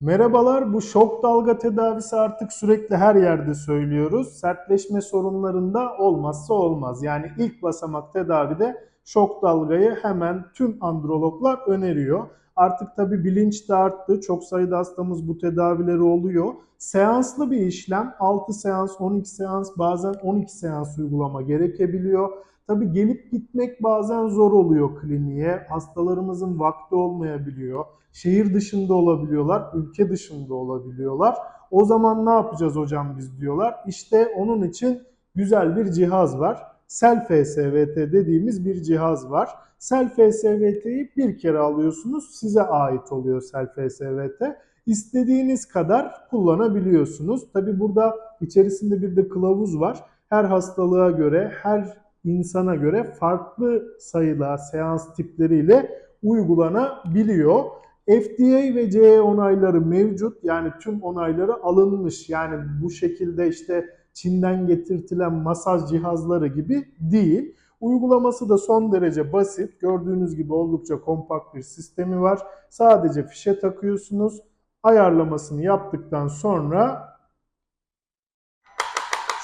Merhabalar, bu şok dalga tedavisi artık sürekli her yerde söylüyoruz. Sertleşme sorunlarında olmazsa olmaz. Yani ilk basamak tedavide şok dalgayı hemen tüm androloglar öneriyor. Artık tabi bilinç de arttı. Çok sayıda hastamız bu tedavileri oluyor. Seanslı bir işlem. 6 seans, 12 seans, bazen 12 seans uygulama gerekebiliyor. Tabi gelip gitmek bazen zor oluyor kliniğe. Hastalarımızın vakti olmayabiliyor. Şehir dışında olabiliyorlar, ülke dışında olabiliyorlar. O zaman ne yapacağız hocam biz diyorlar. İşte onun için güzel bir cihaz var. Self-SVT dediğimiz bir cihaz var. Self-SVT'yi bir kere alıyorsunuz. Size ait oluyor Self-SVT. İstediğiniz kadar kullanabiliyorsunuz. Tabi burada içerisinde bir de kılavuz var. Her hastalığa göre, her insana göre farklı sayıda seans tipleriyle uygulanabiliyor. FDA ve CE onayları mevcut. Yani tüm onayları alınmış. Yani bu şekilde işte Çin'den getirtilen masaj cihazları gibi değil. Uygulaması da son derece basit. Gördüğünüz gibi oldukça kompakt bir sistemi var. Sadece fişe takıyorsunuz. Ayarlamasını yaptıktan sonra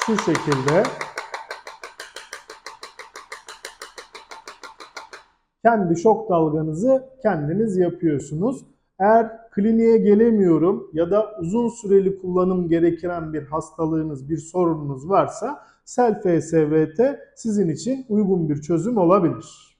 şu şekilde kendi şok dalganızı kendiniz yapıyorsunuz. Eğer kliniğe gelemiyorum ya da uzun süreli kullanım gerektiren bir hastalığınız, bir sorununuz varsa Self-SVT sizin için uygun bir çözüm olabilir.